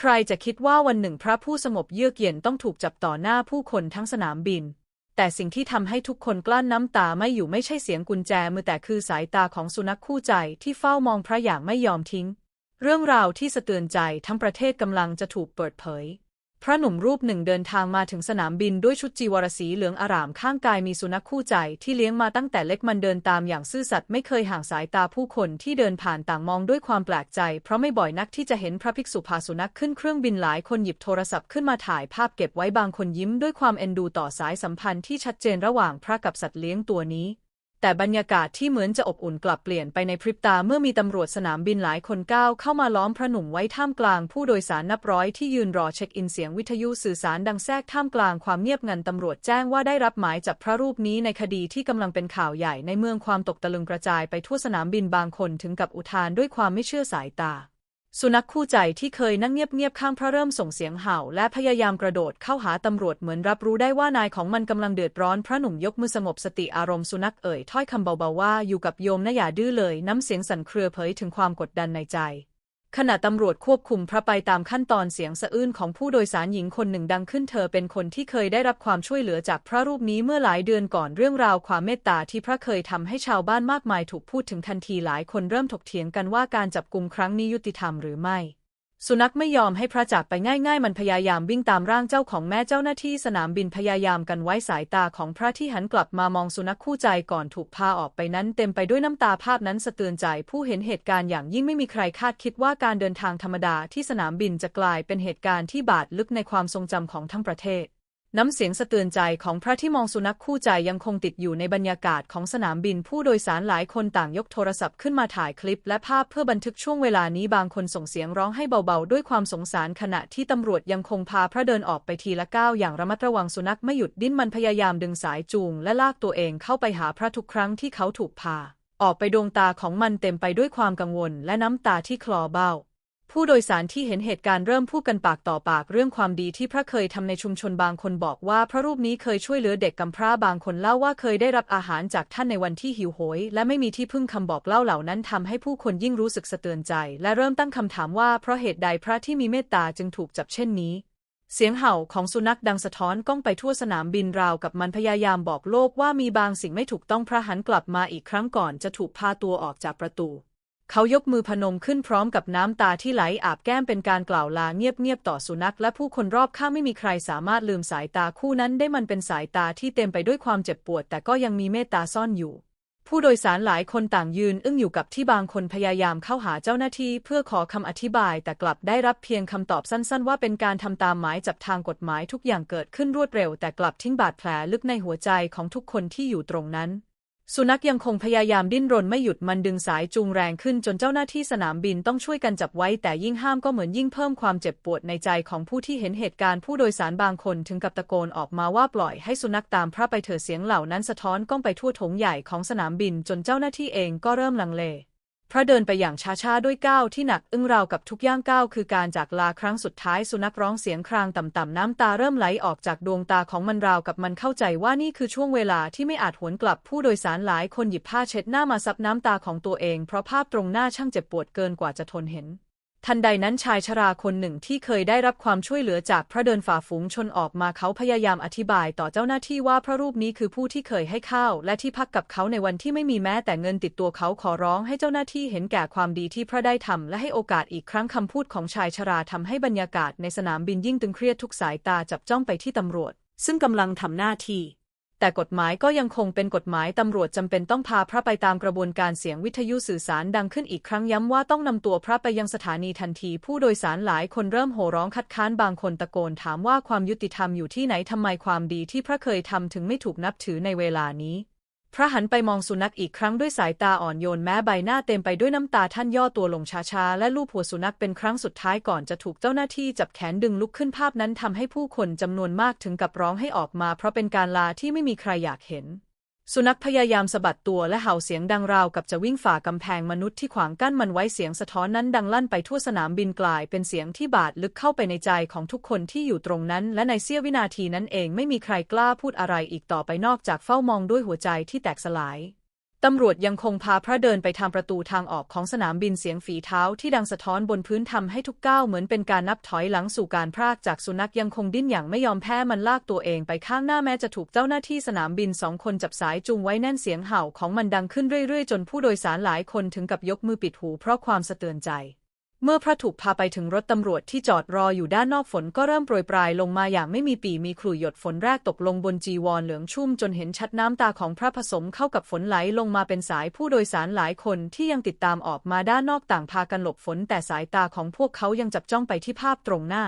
ใครจะคิดว่าวันหนึ่งพระผู้สงบเยือกเย็นต้องถูกจับต่อหน้าผู้คนทั้งสนามบิน แต่สิ่งที่ทำให้ทุกคนกลั้นน้ำตาไม่อยู่ไม่ใช่เสียงกุญแจมือแต่คือสายตาของสุนัขคู่ใจที่เฝ้ามองพระอย่างไม่ยอมทิ้ง เรื่องราวที่สะเตือนใจทั้งประเทศกำลังจะถูกเปิดเผย พระหนุ่มรูปหนึ่งเดินทางมาถึงสนามบินด้วยชุดจีวรสีเหลืองอารามข้างกายมีสุนัขคู่ใจที่เลี้ยงมาตั้งแต่เล็กมันเดินตามอย่างซื่อสัตย์ไม่เคยห่างสายตาผู้คนที่เดินผ่านต่างมองด้วยความแปลกใจ เพราะไม่บ่อยนักที่จะเห็นพระภิกษุพาสุนัขขึ้นเครื่องบินหลายคนหยิบโทรศัพท์ขึ้นมาถ่ายภาพเก็บไว้บางคนยิ้มด้วยความเอ็นดูต่อสายสัมพันธ์ที่ชัดเจนระหว่างพระกับสัตว์เลี้ยงตัวนี้ แต่บรรยากาศที่เหมือนจะอบอุ่นกลับเปลี่ยนไปในพริบตาเมื่อมีตำรวจสนามบินหลายคนก้าวเข้ามาล้อมพระหนุ่มไว้ท่ามกลางผู้โดยสารนับร้อยที่ยืนรอเช็คอินเสียงวิทยุสื่อสารดังแทรกท่ามกลางความเงียบงันตำรวจแจ้งว่าได้รับหมายจับพระรูปนี้ในคดีที่กำลังเป็นข่าวใหญ่ในเมืองความตกตะลึงกระจายไปทั่วสนามบินบางคนถึงกับอุทานด้วยความไม่เชื่อสายตา สุนัขคู่ใจที่เคยนั่งเงียบๆข้างพระเริ่มส่งเสียงเห่า และพยายามกระโดดเข้าหาตำรวจเหมือนรับรู้ได้ว่านายของมันกำลังเดือดร้อนพระหนุ่มยกมือสงบสติอารมณ์สุนัขเอ่ยถ้อยคำเบาๆว่าอยู่กับโยมนะอย่าดื้อเลย น้ำเสียงสั่นเครือเผยถึงความกดดันในใจ ขณะตำรวจควบคุมพระไปตามขั้นตอนเสียงสะอื้นของผู้โดยสารหญิงคนหนึ่งดังขึ้นเธอเป็นคนที่เคยได้รับความช่วยเหลือจากพระรูปนี้เมื่อหลายเดือนก่อนเรื่องราวความเมตตาที่พระเคยทำให้ชาวบ้านมากมายถูกพูดถึงทันทีหลายคนเริ่มถกเถียงกันว่าการจับกลุมครั้งนี้ยุติธรรมหรือไม่ สุนัขไม่ยอมให้พระจากไปง่ายๆ มันพยายามวิ่งตามร่างเจ้าของแม่เจ้าหน้าที่สนามบินพยายามกันไว้สายตาของพระที่หันกลับมามองสุนัขคู่ใจก่อนถูกพาออกไปนั้นเต็มไปด้วยน้ำตาภาพนั้นสะเตือนใจผู้เห็นเหตุการณ์อย่างยิ่งไม่มีใครคาดคิดว่าการเดินทางธรรมดาที่สนามบินจะกลายเป็นเหตุการณ์ที่บาดลึกในความทรงจำของทั้งประเทศ น้ำเสียงสะเตือนใจของพระที่มองสุนัขคู่ใจยังคงติดอยู่ในบรรยากาศของสนามบินผู้โดยสารหลายคนต่างยกโทรศัพท์ขึ้นมาถ่ายคลิปและภาพเพื่อบันทึกช่วงเวลานี้บางคนส่งเสียงร้องให้เบาๆ ด้วยความสงสารขณะที่ตำรวจยังคงพาพระเดินออกไปทีละก้าวอย่างระมัดระวังสุนัขไม่หยุดดิ้นมันพยายามดึงสายจูงและลากตัวเองเข้าไปหาพระทุกครั้งที่เขาถูกพา ออกไปดวงตาของมันเต็มไปด้วยความกังวลและน้ำตาที่คลอเบ้า ผู้โดยสารที่เห็นเหตุการณ์เริ่มพูดกันปากต่อปากเรื่องความดีที่พระเคยทำในชุมชนบางคนบอกว่าพระรูปนี้เคยช่วยเหลือเด็กกำพร้าบางคนเล่าว่าเคยได้รับอาหารจากท่านในวันที่หิวโหย และไม่มีที่พึ่งคำบอกเล่าเหล่านั้นทำให้ผู้คนยิ่งรู้สึกสะเตือนใจ และเริ่มตั้งคำถามว่าเพราะเหตุใดพระที่มีเมตตาจึงถูกจับเช่นนี้ เสียงเห่าของสุนัขดังสะท้อนก้องไปทั่วสนามบินราวกับมันพยายามบอกโลกว่ามีบางสิ่งไม่ถูกต้องพระหันกลับมาอีกครั้งก่อนจะถูกพาตัวออกจากประตู เขายกมือพนมขึ้นพร้อมกับน้ำตาที่ไหลอาบแก้มเป็นการกล่าวลาเงียบๆต่อสุนัขและผู้คนรอบข้างไม่มีใครสามารถลืมสายตาคู่นั้นได้มันเป็นสายตาที่เต็มไปด้วยความเจ็บปวด แต่ก็ยังมีเมตตาซ่อนอยู่ ผู้โดยสารหลายคนต่างยืนอึ้งอยู่กับที่บางคนพยายามเข้าหาเจ้าหน้าที่ เพื่อขอคำอธิบาย แต่กลับได้รับเพียงคำตอบสั้น ๆ ว่าเป็นการทำตามหมายจับทางกฎหมายทุกอย่างเกิดขึ้นรวดเร็ว แต่กลับทิ้งบาดแผลลึกในหัวใจของทุกคนที่อยู่ตรงนั้น สุนัขยังคงพยายามดิ้นรนไม่หยุดมันดึงสายจูงแรงขึ้นจนเจ้าหน้าที่สนามบินต้องช่วยกันจับไว้ แต่ยิ่งห้ามก็เหมือนยิ่งเพิ่มความเจ็บปวดในใจของผู้ที่เห็นเหตุการณ์ผู้โดยสารบางคนถึงกับตะโกนออกมาว่าปล่อยให้สุนัขตามพระไปเถอะเสียงเหล่านั้นสะท้อนก้องไปทั่วถงใหญ่ของสนามบินจนเจ้าหน้าที่เองก็เริ่มลังเล พระเดินไปอย่างช้าๆ ด้วยก้าวที่หนักอึ้งราวกับทุกย่างก้าวคือการจากลาครั้งสุดท้ายสุนัขร้องเสียงครางต่ำๆน้ำตาเริ่มไหลออกจากดวงตาของมันราวกับมันเข้าใจว่านี่คือช่วงเวลาที่ไม่อาจหวนกลับผู้โดยสารหลายคนหยิบผ้าเช็ดหน้ามาซับน้ำตาของตัวเอง เพราะภาพตรงหน้าช่างเจ็บปวดเกินกว่าจะทนเห็น ทันใดนั้นชายชราคนหนึ่งที่เคยได้รับความช่วยเหลือจากพระเดินฝ่าฝูงชนออกมาเขาพยายามอธิบายต่อเจ้าหน้าที่ว่าพระรูปนี้คือผู้ที่เคยให้ข้าวและที่พักกับเขาในวันที่ไม่มีแม้แต่เงินติดตัวเขาขอร้องให้เจ้าหน้าที่เห็นแก่ความดีที่พระได้ทำและให้โอกาสอีกครั้งคำพูดของชายชราทำให้บรรยากาศในสนามบินยิ่งตึงเครียดทุกสายตาจับจ้องไปที่ตำรวจ ซึ่งกำลังทำหน้าที่ แต่กฎหมายก็ยังคงเป็นกฎหมายตำรวจจำเป็นต้องพาพระไปตามกระบวนการเสียงวิทยุสื่อสารดังขึ้นอีกครั้งย้ำว่าต้องนำตัวพระไปยังสถานีทันที ผู้โดยสารหลายคนเริ่มโห่ร้องคัดค้านบางคนตะโกนถามว่าความยุติธรรมอยู่ที่ไหนทำไมความดีที่พระเคยทำถึงไม่ถูกนับถือในเวลานี้ พระหันไปมองสุนัขอีกครั้งด้วยสายตาอ่อนโยนแม้ใบหน้าเต็มไปด้วยน้ำตาท่านย่อตัวลงช้าๆ และลูบหัวสุนัขเป็นครั้งสุดท้ายก่อนจะถูกเจ้าหน้าที่จับแขนดึงลุกขึ้นภาพนั้นทำให้ผู้คนจำนวนมากถึงกับร้องให้ออกมา เพราะเป็นการลาที่ไม่มีใครอยากเห็น สุนัขพยายามสะบัดตัวและเห่าเสียงดังราวกับจะวิ่งฝ่ากำแพงมนุษย์ที่ขวางกั้นมันไว้เสียงสะท้อนนั้นดังลั่นไปทั่วสนามบินกลายเป็นเสียงที่บาดลึกเข้าไปในใจของทุกคนที่อยู่ตรงนั้น และในเสี้ยววินาทีนั้นเองไม่มีใครกล้าพูดอะไรอีกต่อไปนอกจากเฝ้ามองด้วยหัวใจที่แตกสลาย ตำรวจยังคงพาพระเดินไปทางประตูทางออกของสนามบินเสียงฝีเท้าที่ดังสะท้อนบนพื้นทำให้ทุกก้าวเหมือนเป็นการนับถอยหลังสู่การพรากจากสุนัขยังคงดิ้นอย่างไม่ยอมแพ้มันลากตัวเองไปข้างหน้าแม้จะถูกเจ้าหน้าที่สนามบินสองคนจับสายจูงไว้แน่นเสียงเห่าของมันดังขึ้นเรื่อยๆ จนผู้โดยสารหลายคนถึงกับยกมือปิดหูเพราะความสะเตือนใจ เมื่อพระถูกพาไปถึงรถตำรวจที่จอดรออยู่ด้านนอกฝนก็เริ่มโปรยปลายลงมาอย่างไม่มีปีมีขลุ่ยหยดฝนแรกตกลงบนจีวรเหลืองชุ่มจนเห็นชัดน้ำตาของพระผสมเข้ากับฝนไหลลงมาเป็นสายผู้โดยสารหลายคนที่ยังติดตามออกมาด้านนอกต่างพากันหลบฝนแต่สายตาของพวกเขายังจับจ้องไปที่ภาพตรงหน้า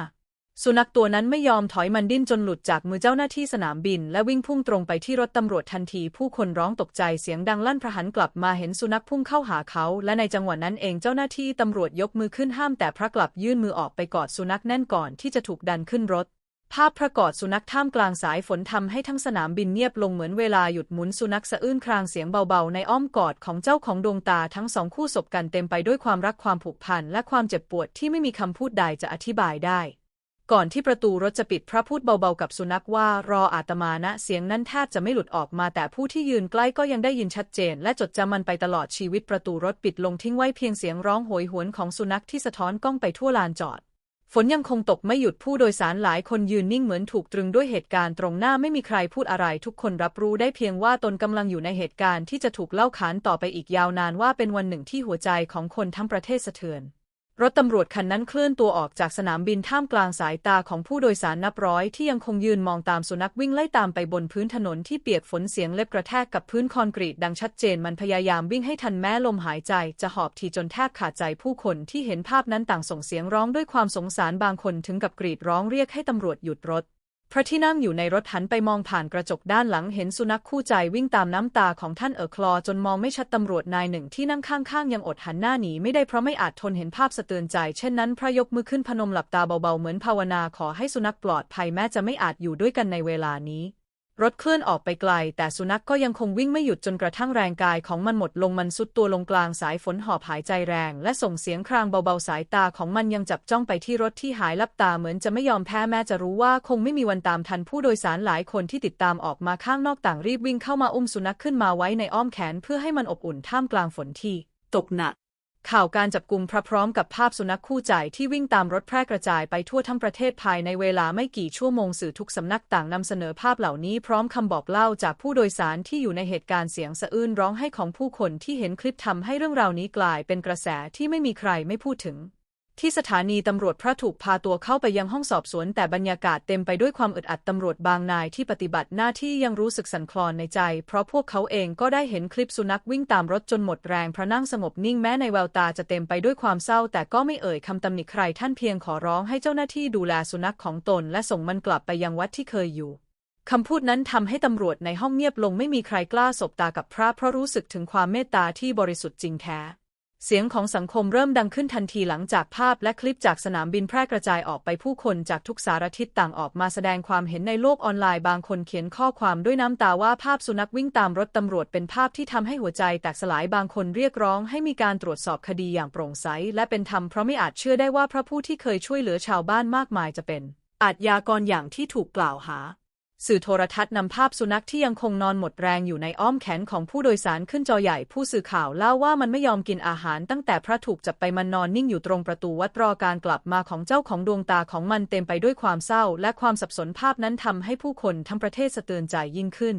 สุนัขตัวนั้นไม่ยอมถอยมันดิ้นจนหลุดจากมือเจ้าหน้าที่สนามบิน และวิ่งพุ่งตรงไปที่รถตำรวจทันที ผู้คนร้องตกใจเสียงดังลั่นพระหันกลับมาเห็นสุนัขพุ่งเข้าหาเขา และในจังหวะนั้นเองเจ้าหน้าที่ตำรวจยกมือขึ้นห้ามแต่พระกลับยื่นมือออกไปกอดสุนัขแน่นก่อนที่จะถูกดันขึ้นรถ ภาพพระกอดสุนัขท่ามกลางสายฝนทำให้ทั้งสนามบินเงียบลงเหมือนเวลาหยุดหมุนสุนัขสะอื้นครางเสียงเบาๆ ในอ้อมกอดของเจ้าของดวงตาทั้งสองคู่สบกันเต็มไปด้วยความรักความผูกพันและความเจ็บปวดที่ไม่มีคำพูดใดจะอธิบายได้ ก่อนที่ประตูรถจะปิดพระพูดเบาๆกับสุนัขว่ารออาตมานะ เสียงนั้นแทบจะไม่หลุดออกมาแต่ผู้ที่ยืนใกล้ก็ยังได้ยินชัดเจน และจดจำมันไปตลอดชีวิตประตูรถปิดลงทิ้งไว้เพียงเสียงร้องโหยหวนของสุนัขที่สะท้อนกล้องไปทั่วลานจอด ฝนยังคงตกไม่หยุดผู้โดยสารหลายคนยืนนิ่งเหมือนถูกตรึงด้วยเหตุการณ์ตรงหน้าไม่มีใครพูดอะไร ทุกคนรับรู้ได้เพียงว่าตนกำลังอยู่ในเหตุการณ์ที่จะถูกเล่าขานต่อไปอีกยาวนานว่าเป็นวันหนึ่งที่หัวใจของคนทั้งประเทศสะเทือน รถตำรวจคันนั้นเคลื่อนตัวออกจากสนามบินท่ามกลางสายตาของผู้โดยสารนับร้อยที่ยังคงยืนมองตามสุนัขวิ่งไล่ตามไปบนพื้นถนนที่เปียกฝนเสียงเล็บกระแทกกับพื้นคอนกรีตดังชัดเจนมันพยายามวิ่งให้ทันแม้ลมหายใจจะหอบทีจนแทบขาดใจผู้คนที่เห็นภาพนั้นต่างส่งเสียงร้องด้วยความสงสารบางคนถึงกับกรีดร้องเรียกให้ตำรวจหยุดรถ พระที่นั่งอยู่ในรถหันไปมองผ่านกระจกด้านหลังเห็นสุนัขคู่ใจวิ่งตามน้ำตาของท่านเออคลอจนมองไม่ชัดตำรวจนายหนึ่งที่นั่งข้างๆยังอดหันหน้าหนีไม่ได้เพราะไม่อาจทนเห็นภาพสะเตือนใจ เช่นนั้นพระยกมือขึ้นพนมหลับตาเบาๆเหมือนภาวนาขอให้สุนัขปลอดภัยแม้จะไม่อาจอยู่ด้วยกันในเวลานี้ รถเคลื่อนออกไปไกล แต่สุนัขกก็ยังคงวิ่งไม่หยุดจนกระทั่งแรงกายของมันหมดลงมันสุดตัวลงกลางสายฝนหอบหายใจแรง และส่งเสียงครางเบาๆสายตาของมันยังจับจ้องไปที่รถที่หายลับตาเหมือนจะไม่ยอมแพ้แม้จะรู้ว่าคงไม่มีวันตามทันผู้โดยสารหลายคนที่ติดตามออกมาข้างนอกต่างรีบวิ่งเข้ามาอุ้มสุนัขขึ้นมาไว้ในอ้อมแขนเพื่อให้มันอบอุ่นท่ามกลางฝนที่ตกหนัก ข่าวการจับกลุ่มพระพร้อมกับภาพสุนัขคู่ใจที่วิ่งตามรถแพร่กระจายไปทั่วทั้งประเทศภายในเวลาไม่กี่ชั่วโมงสื่อทุกสำนักต่างนำเสนอภาพเหล่านี้พร้อมคำบอกเล่าจากผู้โดยสารที่อยู่ในเหตุการณ์เสียงสะอื้นร้องให้ของผู้คนที่เห็นคลิปทำให้เรื่องราวนี้กลายเป็นกระแสที่ไม่มีใครไม่พูดถึง ที่สถานีตำรวจพระถูกพาตัวเข้าไปยังห้องสอบสวน แต่บรรยากาศเต็มไปด้วยความอึดอัดตำรวจบางนายที่ปฏิบัติหน้าที่ยังรู้สึกสั่นคลอนในใจ เพราะพวกเขาเองก็ได้เห็นคลิปสุนัขวิ่งตามรถจนหมดแรงพระนั่งสงบนิ่งแม้ในแววตาจะเต็มไปด้วยความเศร้า แต่ก็ไม่เอ่ยคำตำหนิใครท่านเพียงขอร้องให้เจ้าหน้าที่ดูแลสุนัขของตน และส่งมันกลับไปยังวัดที่เคยอยู่คำพูดนั้นทำให้ตำรวจในห้องเงียบลงไม่มีใครกล้าสบตากับพระเพราะรู้สึกถึงความเมตตาที่บริสุทธิ์จริงแท้ เสียงของสังคมเริ่มดังขึ้นทันทีหลังจากภาพและคลิปจากสนามบินแพร่กระจายออกไปผู้คนจากทุกสารทิศต่างออกมาแสดงความเห็นในโลกออนไลน์บางคนเขียนข้อความด้วยน้ำตาว่าภาพสุนัขวิ่งตามรถตำรวจเป็นภาพที่ทำให้หัวใจแตกสลายบางคนเรียกร้องให้มีการตรวจสอบคดีอย่างโปร่งใสและเป็นธรรมเพราะไม่อาจเชื่อได้ว่าพระผู้ที่เคยช่วยเหลือชาวบ้านมากมายจะเป็นอาชญากรอย่างที่ถูกกล่าวหา สื่อโทรทัศน์นำภาพสุนัขที่ยังคงนอนหมดแรงอยู่ในอ้อมแขนของผู้โดยสารขึ้นจอใหญ่ผู้สื่อข่าวเล่าว่ามันไม่ยอมกินอาหารตั้งแต่พระถูกจับไปมันนอนนิ่งอยู่ตรงประตูวัดรอการกลับมาของเจ้าของดวงตาของมันเต็มไปด้วยความเศร้า และความสับสนภาพนั้นทำให้ผู้คนทั้งประเทศสะเตือนใจยิ่งขึ้น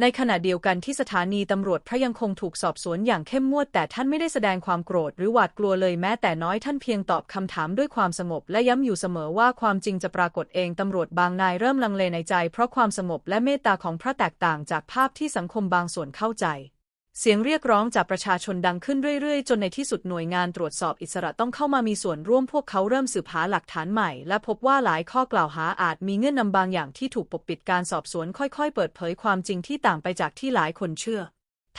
ในขณะเดียวกันที่สถานีตำรวจพระยังคงถูกสอบสวนอย่างเข้มงวด แต่ท่านไม่ได้แสดงความโกรธหรือหวาดกลัวเลยแม้แต่น้อยท่านเพียงตอบคำถามด้วยความสงบและย้ำอยู่เสมอว่าความจริงจะปรากฏเองตำรวจบางนายเริ่มลังเลในใจ เพราะความสงบและเมตตาของพระแตกต่างจากภาพที่สังคมบางส่วนเข้าใจ เสียงเรียกร้องจากประชาชนดังขึ้นเรื่อยๆ จนในที่สุดหน่วยงานตรวจสอบอิสระต้องเข้ามามีส่วนร่วมพวกเขาเริ่มสืบหาหลักฐานใหม่ และพบว่าหลายข้อกล่าวหาอาจมีเงื่อนนำบางอย่างที่ถูกปกปิดการสอบสวนค่อยๆ เปิดเผยความจริงที่ต่างไปจากที่หลายคนเชื่อ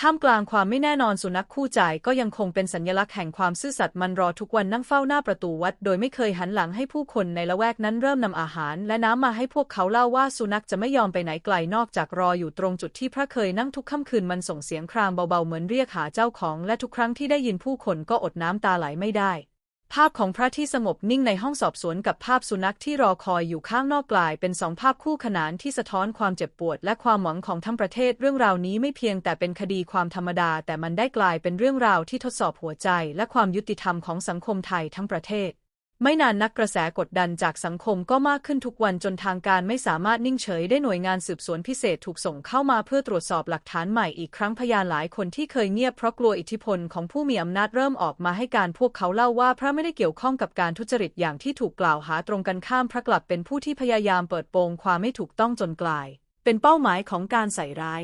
ท่ามกลางความไม่แน่นอนสุนัขคู่ใจก็ยังคงเป็นสัญลักษณ์แห่งความซื่อสัตย์มันรอทุกวันนั่งเฝ้าหน้าประตูวัด โดยไม่เคยหันหลังให้ผู้คนในละแวกนั้นเริ่มนำอาหาร และน้ำมาให้พวกเขาเล่าว่าสุนัขจะไม่ยอมไปไหนไกลนอกจากรออยู่ตรงจุดที่พระเคยนั่งทุกค่ำคืนมันส่งเสียงครางเบาๆเหมือนเรียกหาเจ้าของ และทุกครั้งที่ได้ยินผู้คนก็อดน้ำตาไหลไม่ได้ ภาพของพระที่สงบนิ่งในห้องสอบสวนกับภาพสุนัขที่รอคอยอยู่ข้างนอกกลายเป็นสองภาพคู่ขนานที่สะท้อนความเจ็บปวดและความหวังของทั้งประเทศเรื่องราวนี้ไม่เพียงแต่เป็นคดีความธรรมดา แต่มันได้กลายเป็นเรื่องราวที่ทดสอบหัวใจ และความยุติธรรมของสังคมไทยทั้งประเทศ ไม่นานนักกระแสกดดันจากสังคมก็มากขึ้นทุกวันจนทางการไม่สามารถนิ่งเฉยได้หน่วยงานสืบสวนพิเศษถูกส่งเข้ามาเพื่อตรวจสอบหลักฐานใหม่อีกครั้งพยานหลายคนที่เคยเงียบเพราะกลัวอิทธิพลของผู้มีอำนาจเริ่มออกมาให้การพวกเขาเล่าว่าพระไม่ได้เกี่ยวข้องกับการทุจริตอย่างที่ถูกกล่าวหาตรงกันข้ามพระกลับเป็นผู้ที่พยายามเปิดโปงความไม่ถูกต้องจนกลาย เป็นเป้าหมายของการใส่ร้าย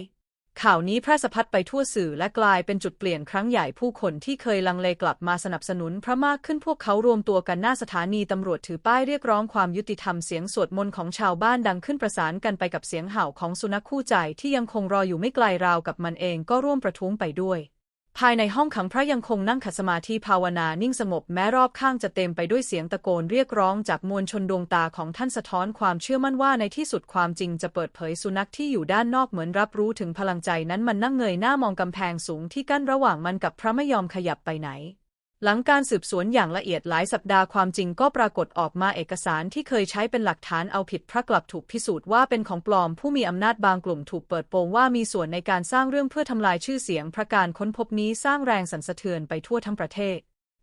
ข่าวนี้แพร่สะพัดไปทั่วสื่อและกลายเป็นจุดเปลี่ยนครั้งใหญ่ผู้คนที่เคยลังเลกลับมาสนับสนุนพระมากขึ้นพวกเขารวมตัวกันหน้าสถานีตำรวจถือป้ายเรียกร้องความยุติธรรมเสียงสวดมนต์ของชาวบ้านดังขึ้นประสานกันไปกับเสียงเห่าของสุนัขคู่ใจที่ยังคงรออยู่ไม่ไกลราวกับมันเองก็ร่วมประท้วงไปด้วย ภายในห้องขังพระยังคงนั่งขัดสมาธิภาวนานิ่งสงบแม้รอบข้างจะเต็มไปด้วยเสียงตะโกนเรียกร้องจากมวลชนดวงตาของท่านสะท้อนความเชื่อมั่นว่าในที่สุดความจริงจะเปิดเผยสุนัขที่อยู่ด้านนอกเหมือนรับรู้ถึงพลังใจนั้นมันนั่งเงยหน้ามองกำแพงสูงที่กั้นระหว่างมันกับพระไม่ยอมขยับไปไหน หลังการสืบสวนอย่างละเอียดหลายสัปดาห์ความจริงก็ปรากฏออกมาเอกสารที่เคยใช้เป็นหลักฐานเอาผิดพระกลับถูกพิสูจน์ว่าเป็นของปลอมผู้มีอำนาจบางกลุ่มถูกเปิดโปงว่ามีส่วนในการสร้างเรื่องเพื่อทำลายชื่อเสียงพระการค้นพบนี้สร้างแรงสั่นสะเทือนไปทั่วทั้งประเทศ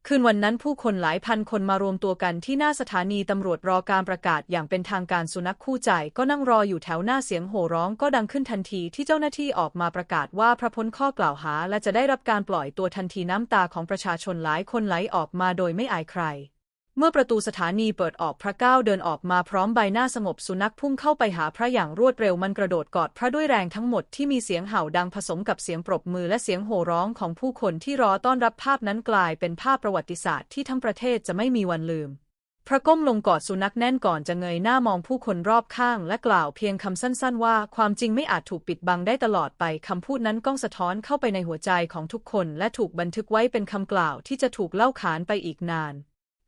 คืนวันนั้นผู้คนหลายพันคนมารวมตัวกันที่หน้าสถานีตำรวจรอการประกาศอย่างเป็นทางการสุนัขคู่ใจก็นั่งรออยู่แถวหน้าเสียงโห่ร้องก็ดังขึ้นทันทีที่เจ้าหน้าที่ออกมาประกาศว่าพระพ้นข้อกล่าวหาและจะได้รับการปล่อยตัวทันทีน้ำตาของประชาชนหลายคนไหลออกมาโดยไม่อายใคร เมื่อประตูสถานีเปิดออกพระก้าวเดินออกมาพร้อมใบหน้าสงบสุนัขพุ่งเข้าไปหาพระอย่างรวดเร็วมันกระโดดกอดพระด้วยแรงทั้งหมดที่มีเสียงเห่าดังผสมกับเสียงปรบมือและเสียงโห่ร้องของผู้คนที่รอต้อนรับภาพนั้นกลายเป็นภาพประวัติศาสตร์ที่ทั้งประเทศจะไม่มีวันลืม พระก้มลงกอดสุนัขแน่นก่อนจะเงยหน้ามองผู้คนรอบข้าง และกล่าวเพียงคำสั้นๆ ว่าความจริงไม่อาจถูกปิดบังได้ตลอดไปคำพูดนั้นก้องสะท้อนเข้าไปในหัวใจของทุกคน และถูกบันทึกไว้เป็นคำกล่าวที่จะถูกเล่าขานไปอีกนาน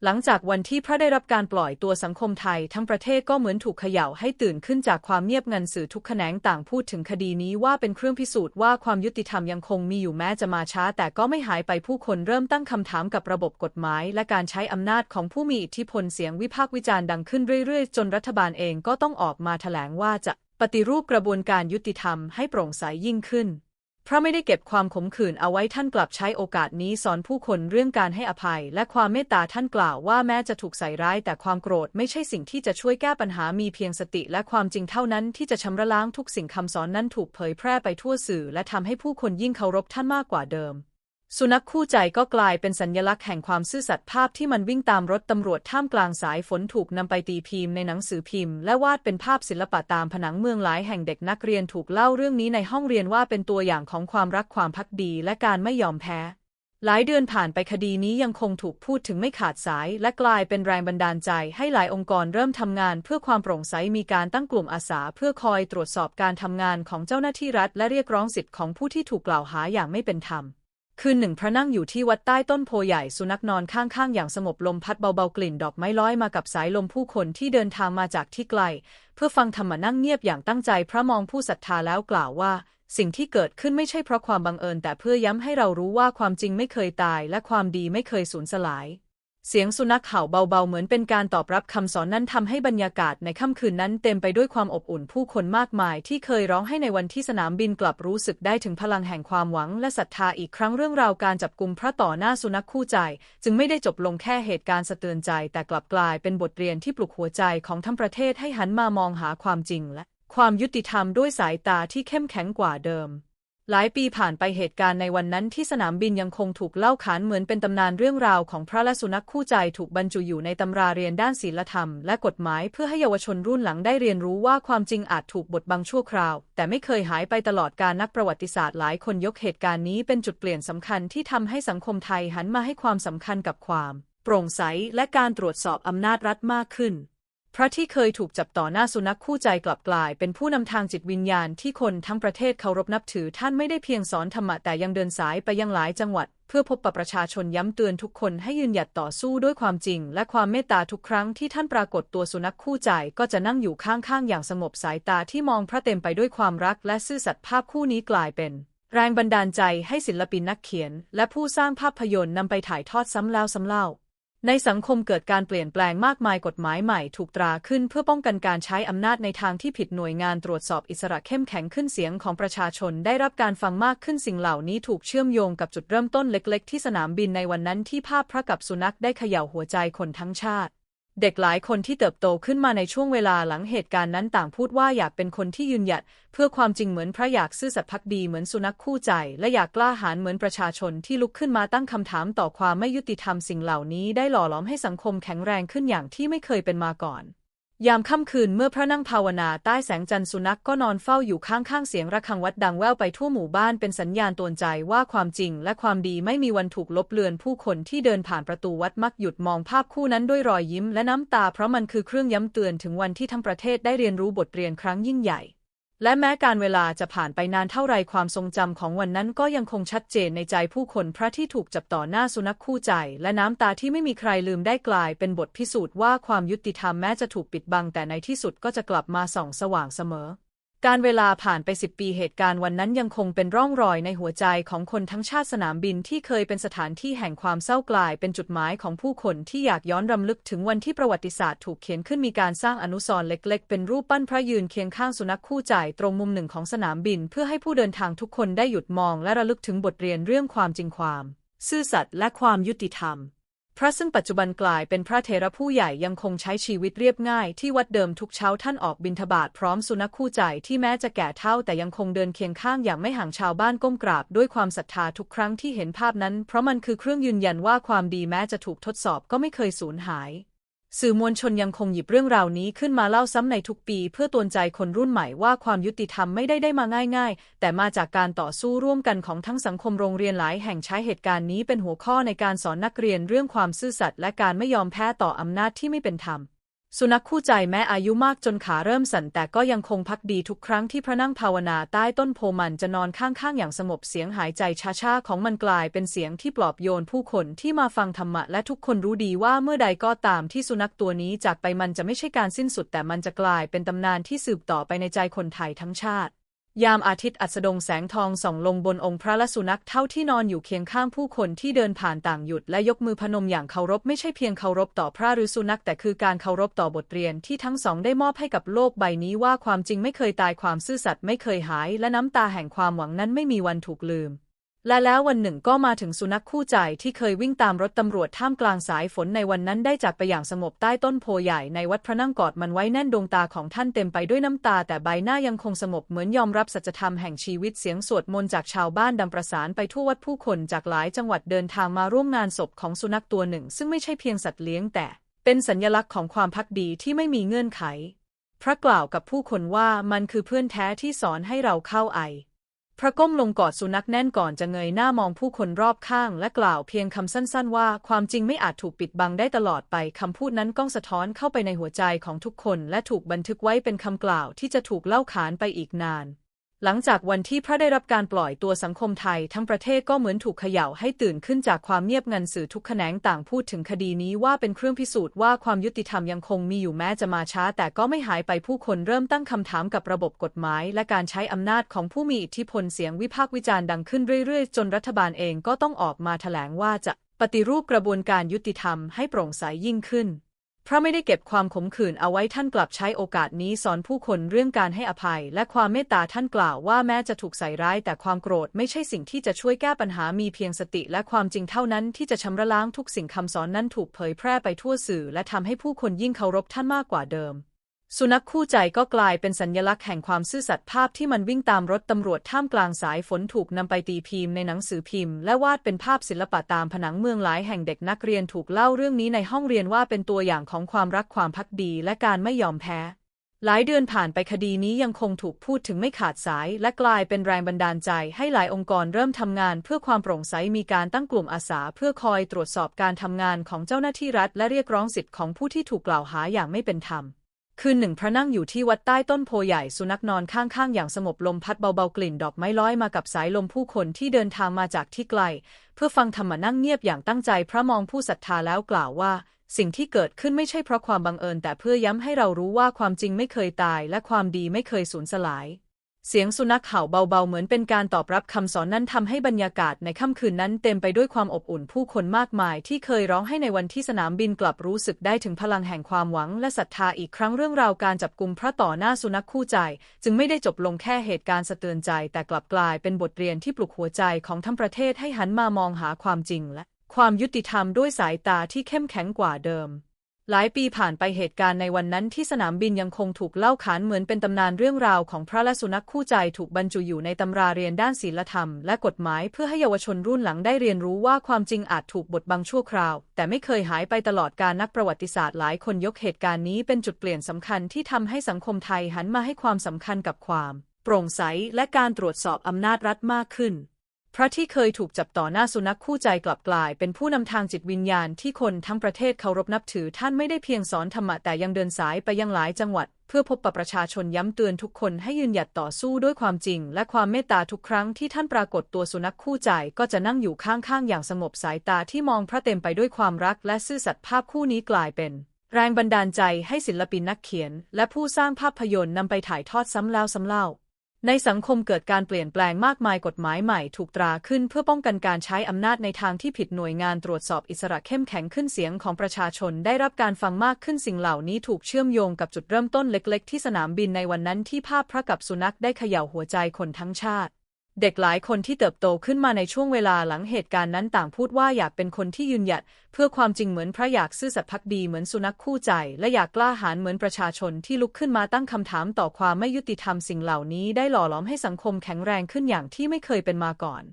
หลังจากวันที่พระได้รับการปล่อยตัวสังคมไทยทั้งประเทศก็เหมือนถูกเขย่าให้ตื่นขึ้นจากความเงียบงันสื่อทุกแขนงต่างพูดถึงคดีนี้ว่าเป็นเครื่องพิสูจน์ว่าความยุติธรรมยังคงมีอยู่แม้จะมาช้า แต่ก็ไม่หายไปผู้คนเริ่มตั้งคำถามกับระบบกฎหมาย และการใช้อำนาจของผู้มีอิทธิพลเสียงวิพากษ์วิจารณ์ดังขึ้นเรื่อยๆ จนรัฐบาลเองก็ต้องออกมาแถลงว่าจะปฏิรูปกระบวนการยุติธรรมให้โปร่งใสยิ่งขึ้น พระไม่ได้เก็บความขมขื่นเอาไว้ท่านกลับใช้โอกาสนี้สอนผู้คนเรื่องการให้อภัย และความเมตตาท่านกล่าวว่าแม้จะถูกใส่ร้าย แต่ความโกรธไม่ใช่สิ่งที่จะช่วยแก้ปัญหามีเพียงสติ และความจริงเท่านั้นที่จะชำระล้างทุกสิ่งคำสอนนั้นถูกเผยแพร่ไปทั่วสื่อ และทำให้ผู้คนยิ่งเคารพท่านมากกว่าเดิม สุนัขคู่ใจก็กลายเป็นสัญลักษณ์แห่งความซื่อสัตย์ภาพที่มันวิ่งตามรถตำรวจท่ามกลางสายฝนถูกนำไปตีพิมพ์ในหนังสือพิมพ์ และวาดเป็นภาพศิลปะตามผนังเมืองหลายแห่งเด็กนักเรียนถูกเล่าเรื่องนี้ในห้องเรียนว่าเป็นตัวอย่างของความรักความพักดีและการไม่ยอมแพ้ หลายเดือนผ่านไปคดีนี้ยังคงถูกพูดถึงไม่ขาดสาย และกลายเป็นแรงบันดาลใจ ให้หลายองค์กรเริ่มทำงานเพื่อความโปร่งใสมีการตั้งกลุ่มอาสา เพื่อคอยตรวจสอบการทำงานของเจ้าหน้าที่รัฐ และเรียกร้องสิทธิ์ของผู้ที่ถูกกล่าวหาอย่างไม่เป็นธรรม คืนหนึ่งพระนั่งอยู่ที่วัดใต้ต้นโพใหญ่สุนัขนอนข้างๆ อย่างสงบลมพัดเบาๆกลิ่นดอกไม้ลอยมากับสายลมผู้คนที่เดินทางมาจากที่ไกล เพื่อฟังธรรมนั่งเงียบอย่างตั้งใจพระมองผู้ศรัทธาแล้วกล่าวว่า สิ่งที่เกิดขึ้นไม่ใช่เพราะความบังเอิญ แต่เพื่อย้ำให้เรารู้ว่าความจริงไม่เคยตายและความดีไม่เคยสูญสลาย เสียงสุนัขเห่าเบาๆ เหมือนเป็นการตอบรับคำสอนนั้นทำให้บรรยากาศในค่ำคืนนั้นเต็มไปด้วยความอบอุ่นผู้คนมากมาย ที่เคยร้องให้ในวันที่สนามบินกลับรู้สึกได้ถึงพลังแห่งความหวังและศรัทธาอีกครั้งเรื่องราวการจับกลุ่มพระต่อหน้าสุนัขคู่ใจ จึงไม่ได้จบลงแค่เหตุการณ์สะเตือนใจ แต่กลับกลายเป็นบทเรียนที่ปลุกหัวใจของทั้งประเทศให้หันมามองหาความจริงและความยุติธรรมด้วยสายตาที่เข้มแข็งกว่าเดิม หลายปีผ่านไปเหตุการณ์ในวันนั้นที่สนามบินยังคงถูกเล่าขานเหมือนเป็นตำนานเรื่องราวของพระและสุนัขคู่ใจถูกบรรจุอยู่ในตำราเรียนด้านศีลธรรมและกฎหมายเพื่อให้เยาวชนรุ่นหลังได้เรียนรู้ว่าความจริงอาจถูกบดบังชั่วคราว แต่ไม่เคยหายไปตลอดการนักประวัติศาสตร์หลายคนยกเหตุการณ์นี้เป็นจุดเปลี่ยนสำคัญที่ทำให้สังคมไทยหันมาให้ความสำคัญกับความ โปร่งใสและการตรวจสอบอำนาจรัฐมากขึ้น พระที่เคยถูกจับต่อหน้าสุนัขคู่ใจกลับกลาย เป็นผู้นำทางจิตวิญญาณที่คนทั้งประเทศเคารพนับถือท่านไม่ได้เพียงสอนธรรมะแต่ยังเดินสายไปยังหลายจังหวัด เพื่อพบปะประชาชนย้ำเตือนทุกคนให้ยืนหยัดต่อสู้ด้วยความจริง และความเมตตาทุกครั้งที่ท่านปรากฏตัวสุนัขคู่ใจก็จะนั่งอยู่ข้างๆ อย่างสงบสายตาที่มองพระเต็มไปด้วยความรักและซื่อสัตย์ภาพคู่นี้กลายเป็นแรงบันดาลใจให้ศิลปินนักเขียน และผู้สร้างภาพยนตร์นำไปถ่ายทอดซ้ำแล้วซ้ำเล่า ในสังคมเกิดการเปลี่ยนแปลงมากมายกฎหมายใหม่ถูกตราขึ้นเพื่อป้องกันการใช้อำนาจในทางที่ผิดหน่วยงานตรวจสอบอิสระเข้มแข็งขึ้นเสียงของประชาชนได้รับการฟังมากขึ้นสิ่งเหล่านี้ถูกเชื่อมโยงกับจุดเริ่มต้นเล็ก ๆ ที่สนามบินในวันนั้นที่ภาพพระกับสุนัขได้เขย่าหัวใจคนทั้งชาติ เด็กหลายคนที่เติบโตขึ้นมาในช่วงเวลาหลังเหตุการณ์นั้นต่างพูดว่าอยากเป็นคนที่ยืนหยัด เพื่อความจริงเหมือนพระอยากซื่อสัตย์พักดีเหมือนสุนัขคู่ใจ และอยากกล้าหาญเหมือนประชาชนที่ลุกขึ้นมาตั้งคำถามต่อความไม่ยุติธรรมสิ่งเหล่านี้ได้หล่อหลอมให้สังคมแข็งแรงขึ้นอย่างที่ไม่เคยเป็นมาก่อน ยามค่ำคืนเมื่อพระนั่งภาวนาใต้แสงจันทร์สุนัขกก็นอนเฝ้าอยู่ข้างๆเสียงระฆังวัดดังแว่วไปทั่วหมู่บ้านเป็นสัญญาณตวนใจว่าความจริงและความดีไม่มีวันถูกลบเลือนผู้คนที่เดินผ่านประตูวัดมักหยุดมองภาพคู่นั้นด้วยรอยยิ้มและน้ำตาเพราะมันคือเครื่องย้ำเตือนถึงวันที่ทั้งประเทศได้เรียนรู้บทเรียนครั้งยิ่งใหญ่ และแม้การเวลาจะผ่านไปนานเท่าไรความทรงจำของวันนั้นก็ยังคงชัดเจนในใจผู้คนพระที่ถูกจับต่อหน้าสุนัขคู่ใจ และน้ำตาที่ไม่มีใครลืมได้กลายเป็นบทพิสูจน์ว่าความยุติธรรมแม้จะถูกปิดบังแต่ในที่สุดก็จะกลับมาส่องสว่างเสมอ การเวลาผ่านไปสิบปีเหตุการณ์วันนั้นยังคงเป็นร่องรอยในหัวใจของคนทั้งชาติสนามบินที่เคยเป็นสถานที่แห่งความเศร้ากลายเป็นจุดหมายของผู้คนที่อยากย้อนรำลึกถึงวันที่ประวัติศาสตร์ถูกเขียนขึ้นมีการสร้างอนุสรณ์เล็กๆ เป็นรูปปั้นพระยืนเคียงข้างสุนัขคู่ใจตรงมุมหนึ่งของสนามบิน เพื่อให้ผู้เดินทางทุกคนได้หยุดมองและระลึกถึงบทเรียนเรื่องความจริงความ ซื่อสัตย์และความยุติธรรม พระซึ่งปัจจุบันกลายเป็นพระเถระผู้ใหญ่ยังคงใช้ชีวิตเรียบง่ายที่วัดเดิมทุกเช้าท่านออกบิณฑบาตพร้อมสุนัขคู่ใจที่แม้จะแก่เฒ่าแต่ยังคงเดินเคียงข้างอย่างไม่ห่างชาวบ้านก้มกราบด้วยความศรัทธาทุกครั้งที่เห็นภาพนั้น เพราะมันคือเครื่องยืนยันว่าความดีแม้จะถูกทดสอบก็ไม่เคยสูญหาย สื่อมวลชนยังคงหยิบเรื่องราวนี้ขึ้นมาเล่าซ้ำในทุกปี เพื่อตวนใจคนรุ่นใหม่ว่าความยุติธรรมไม่ได้ได้มาง่าย ๆ แต่มาจากการต่อสู้ร่วมกันของทั้งสังคมโรงเรียนหลายแห่งใช้เหตุการณ์นี้เป็นหัวข้อในการสอนนักเรียนเรื่องความซื่อสัตย์และการไม่ยอมแพ้ต่ออำนาจที่ไม่เป็นธรรม สุนัขคู่ใจแม้อายุมากจนขาเริ่มสั่นแต่ก็ยังคงพักดีทุกครั้งที่พระนั่งภาวนาใต้ต้นโพมันจะนอนข้างๆ อย่างสงบเสียงหายใจช้าๆ ของมันกลายเป็นเสียงที่ปลอบโยนผู้คนที่มาฟังธรรมะและทุกคนรู้ดีว่าเมื่อใดก็ตามที่สุนัขตัวนี้จากไปมันจะไม่ใช่การสิ้นสุดแต่มันจะกลายเป็นตำนานที่สืบต่อไปในใจคนไทยทั้งชาติ ยามอาทิตย์อัสดงแสงทองส่องลงบนองค์พระและสุนัขเท่าที่นอนอยู่เคียงข้างผู้คนที่เดินผ่านต่างหยุดและยกมือพนมอย่างเคารพไม่ใช่เพียงเคารพต่อพระหรือสุนัขแต่คือการเคารพต่อบทเรียนที่ทั้งสองได้มอบให้กับโลกใบนี้ว่าความจริงไม่เคยตายความซื่อสัตย์ไม่เคยหาย และน้ำตาแห่งความหวังนั้นไม่มีวันถูกลืม และแล้ววันหนึ่งก็มาถึงสุนัขคู่ใจที่เคยวิ่งตามรถตำรวจท่ามกลางสายฝนในวันนั้นได้จากไปอย่างสงบใต้ต้นโพใหญ่ในวัดพระนั่งกอดมันไว้แน่นดวงตาของท่านเต็มไปด้วยน้ำตา แต่ใบหน้ายังคงสงบเหมือนยอมรับสัจธรรมแห่งชีวิตเสียงสวดมนต์จากชาวบ้านดังประสานไปทั่ววัดผู้คนจากหลายจังหวัดเดินทางมาร่วมงานศพของสุนัขตัวหนึ่ง ซึ่งไม่ใช่เพียงสัตว์เลี้ยงแต่ เป็นสัญญลักษณ์ของความพักดีที่ไม่มีเงื่อนไข พระกล่าวกับผู้คนว่ามันคือเพื่อนแท้ที่สอนให้เราเข้าไอ พระก้มลงกอดสุนัขแน่นก่อนจะเงยหน้ามองผู้คนรอบข้าง และกล่าวเพียงคำสั้นๆว่า ความจริงไม่อาจถูกปิดบังได้ตลอดไปคำพูดนั้นก้องสะท้อนเข้าไปในหัวใจของทุกคน และถูกบันทึกไว้เป็นคำกล่าวที่จะถูกเล่าขานไปอีกนาน หลังจากวันที่พระได้รับการปล่อยตัวสังคมไทยทั้งประเทศก็เหมือนถูกเขย่าให้ตื่นขึ้นจากความเงียบงันสื่อทุกแขนงต่างพูดถึงคดีนี้ว่าเป็นเครื่องพิสูจน์ว่าความยุติธรรมยังคงมีอยู่แม้จะมาช้า แต่ก็ไม่หายไปผู้คนเริ่มตั้งคำถามกับระบบกฎหมาย และการใช้อำนาจของผู้มีอิทธิพลเสียงวิพากษ์วิจารณ์ดังขึ้นเรื่อยๆ จนรัฐบาลเองก็ต้องออกมาแถลงว่าจะปฏิรูปกระบวนการยุติธรรมให้โปร่งใสยิ่งขึ้น พระไม่ได้เก็บความขมขื่นเอาไว้ท่านกลับใช้โอกาสนี้สอนผู้คนเรื่องการให้อภัย และความเมตตาท่านกล่าวว่าแม้จะถูกใส่ร้าย แต่ความโกรธไม่ใช่สิ่งที่จะช่วยแก้ปัญหามีเพียงสติ และความจริงเท่านั้นที่จะชำระล้างทุกสิ่งคำสอนนั้นถูกเผยแพร่ไปทั่วสื่อ และทำให้ผู้คนยิ่งเคารพท่านมากกว่าเดิม สุนัขคู่ใจก็กลายเป็นสัญลักษณ์แห่งความซื่อสัตย์ภาพที่มันวิ่งตามรถตำรวจท่ามกลางสายฝนถูกนำไปตีพิมพ์ในหนังสือพิมพ์ และวาดเป็นภาพศิลปะตามผนังเมืองหลายแห่งเด็กนักเรียนถูกเล่าเรื่องนี้ในห้องเรียนว่าเป็นตัวอย่างของความรักความพักดีและการไม่ยอมแพ้ หลายเดือนผ่านไปคดีนี้ยังคงถูกพูดถึงไม่ขาดสาย และกลายเป็นแรงบันดาลใจ ให้หลายองค์กรเริ่มทำงานเพื่อความโปร่งใสมีการตั้งกลุ่มอาสา เพื่อคอยตรวจสอบการทำงานของเจ้าหน้าที่รัฐ และเรียกร้องสิทธิ์ของผู้ที่ถูกกล่าวหาอย่างไม่เป็นธรรม คืนหนึ่งพระนั่งอยู่ที่วัดใต้ต้นโพใหญ่สุนัขนอนข้างๆ อย่างสงบลมพัดเบาๆกลิ่นดอกไม้ลอยมากับสายลมผู้คนที่เดินทางมาจากที่ไกล เพื่อฟังธรรมนั่งเงียบอย่างตั้งใจพระมองผู้ศรัทธาแล้วกล่าวว่า สิ่งที่เกิดขึ้นไม่ใช่เพราะความบังเอิญ แต่เพื่อย้ำให้เรารู้ว่าความจริงไม่เคยตายและความดีไม่เคยสูญสลาย เสียงสุนัขเห่าเบาๆ เหมือนเป็นการตอบรับคำสอนนั้นทำให้บรรยากาศในค่ำคืนนั้นเต็มไปด้วยความอบอุ่นผู้คนมากมาย ที่เคยร้องให้ในวันที่สนามบินกลับรู้สึกได้ถึงพลังแห่งความหวังและศรัทธาอีกครั้งเรื่องราวการจับกลุ่มพระต่อหน้าสุนัขคู่ใจ จึงไม่ได้จบลงแค่เหตุการณ์สะเตือนใจ แต่กลับกลายเป็นบทเรียนที่ปลุกหัวใจของทั้งประเทศให้หันมามองหาความจริงและความยุติธรรมด้วยสายตาที่เข้มแข็งกว่าเดิม หลายปีผ่านไปเหตุการณ์ในวันนั้นที่สนามบินยังคงถูกเล่าขานเหมือนเป็นตำนานเรื่องราวของพระและสุนัขคู่ใจถูกบรรจุอยู่ในตำราเรียนด้านศีลธรรมและกฎหมายเพื่อให้เยาวชนรุ่นหลังได้เรียนรู้ว่าความจริงอาจถูกบดบังชั่วคราว แต่ไม่เคยหายไปตลอดการนักประวัติศาสตร์หลายคนยกเหตุการณ์นี้เป็นจุดเปลี่ยนสำคัญที่ทำให้สังคมไทยหันมาให้ความสำคัญกับความ โปร่งใสและการตรวจสอบอำนาจรัฐมากขึ้น พระที่เคยถูกจับต่อหน้าสุนัขคู่ใจกลับกลาย เป็นผู้นำทางจิตวิญญาณที่คนทั้งประเทศเคารพนับถือท่านไม่ได้เพียงสอนธรรมะแต่ยังเดินสายไปยังหลายจังหวัด เพื่อพบปะประชาชนย้ำเตือนทุกคนให้ยืนหยัดต่อสู้ด้วยความจริง และความเมตตาทุกครั้งที่ท่านปรากฏตัวสุนัขคู่ใจก็จะนั่งอยู่ข้างๆ อย่างสงบสายตาที่มองพระเต็มไปด้วยความรักและซื่อสัตย์ภาพคู่นี้กลายเป็นแรงบันดาลใจให้ศิลปินนักเขียน และผู้สร้างภาพยนตร์นำไปถ่ายทอดซ้ำแล้วซ้ำเล่า ในสังคมเกิดการเปลี่ยนแปลงมากมายกฎหมายใหม่ถูกตราขึ้นเพื่อป้องกันการใช้อำนาจในทางที่ผิดหน่วยงานตรวจสอบอิสระเข้มแข็งขึ้นเสียงของประชาชนได้รับการฟังมากขึ้นสิ่งเหล่านี้ถูกเชื่อมโยงกับจุดเริ่มต้นเล็ก ๆ ที่สนามบินในวันนั้นที่ภาพพระกับสุนัขได้เขย่าหัวใจคนทั้งชาติ เด็กหลายคนที่เติบโตขึ้นมาในช่วงเวลาหลังเหตุการณ์นั้นต่างพูดว่าอยากเป็นคนที่ยืนหยัด เพื่อความจริงเหมือนพระอยากซื่อสัตย์พักดีเหมือนสุนัขคู่ใจ และอยากกล้าหาญเหมือนประชาชนที่ลุกขึ้นมาตั้งคำถามต่อความไม่ยุติธรรมสิ่งเหล่านี้ได้หล่อหลอมให้สังคมแข็งแรงขึ้นอย่างที่ไม่เคยเป็นมาก่อน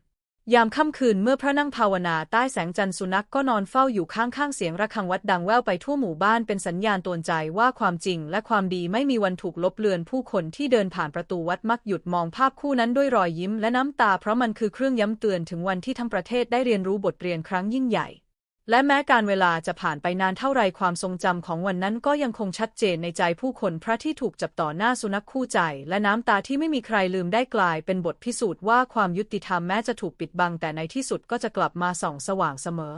ยามค่ำคืนเมื่อพระนั่งภาวนาใต้แสงจันทร์สุนัขก็นอนเฝ้าอยู่ข้างๆเสียงระฆังวัดดังแว่วไปทั่วหมู่บ้านเป็นสัญญาณตวนใจว่าความจริงและความดีไม่มีวันถูกลบเลือนผู้คนที่เดินผ่านประตูวัดมักหยุดมองภาพคู่นั้นด้วยรอยยิ้มและน้ำตาเพราะมันคือเครื่องย้ำเตือนถึงวันที่ทั้งประเทศได้เรียนรู้บทเรียนครั้งยิ่งใหญ่ และแม้การเวลาจะผ่านไปนานเท่าไรความทรงจำของวันนั้นก็ยังคงชัดเจนในใจผู้คนพระที่ถูกจับต่อหน้าสุนัขคู่ใจ และน้ำตาที่ไม่มีใครลืมได้กลายเป็นบทพิสูจน์ว่าความยุติธรรมแม้จะถูกปิดบังแต่ในที่สุดก็จะกลับมาส่องสว่างเสมอ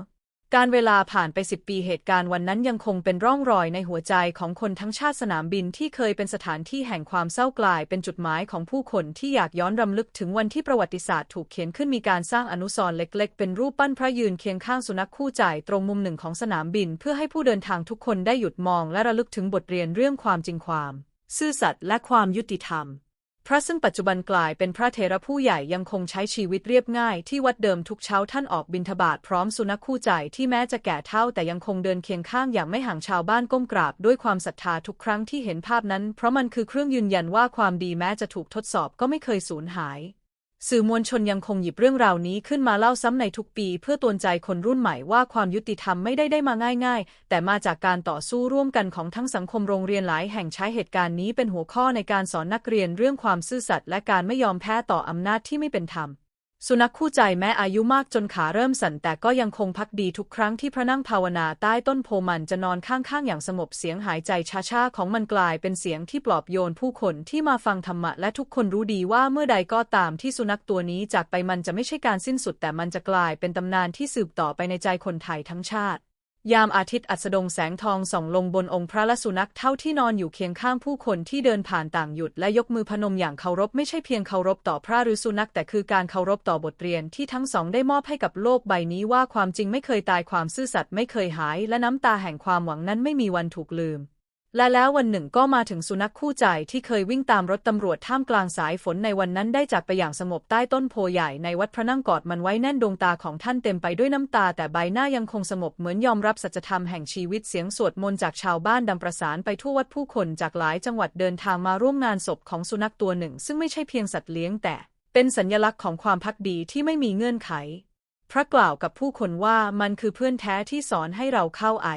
การเวลาผ่านไปสิบปีเหตุการณ์วันนั้นยังคงเป็นร่องรอยในหัวใจของคนทั้งชาติสนามบินที่เคยเป็นสถานที่แห่งความเศร้ากลายเป็นจุดหมายของผู้คนที่อยากย้อนรำลึกถึงวันที่ประวัติศาสตร์ถูกเขียนขึ้นมีการสร้างอนุสรณ์เล็กๆ เป็นรูปปั้นพระยืนเคียงข้างสุนัขคู่ใจตรงมุมหนึ่งของสนามบิน เพื่อให้ผู้เดินทางทุกคนได้หยุดมองและระลึกถึงบทเรียนเรื่องความจริงความ ซื่อสัตย์และความยุติธรรม พระซึ่งปัจจุบันกลายเป็นพระเถระผู้ใหญ่ยังคงใช้ชีวิตเรียบง่ายที่วัดเดิมทุกเช้าท่านออกบิณฑบาตพร้อมสุนัขคู่ใจที่แม้จะแก่เฒ่าแต่ยังคงเดินเคียงข้างอย่างไม่ห่างชาวบ้านก้มกราบด้วยความศรัทธาทุกครั้งที่เห็นภาพนั้น เพราะมันคือเครื่องยืนยันว่าความดีแม้จะถูกทดสอบก็ไม่เคยสูญหาย สื่อมวลชนยังคงหยิบเรื่องราวนี้ขึ้นมาเล่าซ้ำในทุกปี เพื่อตวนใจคนรุ่นใหม่ว่าความยุติธรรมไม่ได้ได้มาง่าย ๆ แต่มาจากการต่อสู้ร่วมกันของทั้งสังคมโรงเรียนหลายแห่งใช้เหตุการณ์นี้เป็นหัวข้อในการสอนนักเรียนเรื่องความซื่อสัตย์และการไม่ยอมแพ้ต่ออำนาจที่ไม่เป็นธรรม สุนัขคู่ใจแม้อายุมากจนขาเริ่มสั่นแต่ก็ยังคงพักดีทุกครั้งที่พระนั่งภาวนาใต้ต้นโพมันจะนอนข้างๆ อย่างสงบเสียงหายใจช้าๆ ของมันกลายเป็นเสียงที่ปลอบโยนผู้คนที่มาฟังธรรมะและทุกคนรู้ดีว่าเมื่อใดก็ตามที่สุนัขตัวนี้จากไปมันจะไม่ใช่การสิ้นสุดแต่มันจะกลายเป็นตำนานที่สืบต่อไปในใจคนไทยทั้งชาติ ยามอาทิตย์อัสดงแสงทองส่องลงบนองค์พระและสุนัขเท่าที่นอนอยู่เคียงข้างผู้คนที่เดินผ่านต่างหยุดและยกมือพนมอย่างเคารพไม่ใช่เพียงเคารพต่อพระหรือสุนัขแต่คือการเคารพต่อบทเรียนที่ทั้งสองได้มอบให้กับโลกใบนี้ว่าความจริงไม่เคยตายความซื่อสัตย์ไม่เคยหาย และน้ำตาแห่งความหวังนั้นไม่มีวันถูกลืม และแล้ววันหนึ่งก็มาถึงสุนัขคู่ใจที่เคยวิ่งตามรถตำรวจท่ามกลางสายฝนในวันนั้นได้จากไปอย่างสงบใต้ต้นโพใหญ่ในวัดพระนั่งกอดมันไว้แน่นดวงตาของท่านเต็มไปด้วยน้ำตา แต่ใบหน้ายังคงสงบเหมือนยอมรับสัจธรรมแห่งชีวิตเสียงสวดมนต์จากชาวบ้านดังประสานไปทั่ววัดผู้คนจากหลายจังหวัดเดินทางมาร่วมงานศพของสุนัขตัวหนึ่ง ซึ่งไม่ใช่เพียงสัตว์เลี้ยงแต่ เป็นสัญญลักษณ์ของความพักดีที่ไม่มีเงื่อนไข พระกล่าวกับผู้คนว่ามันคือเพื่อนแท้ที่สอนให้เราเข้าไอ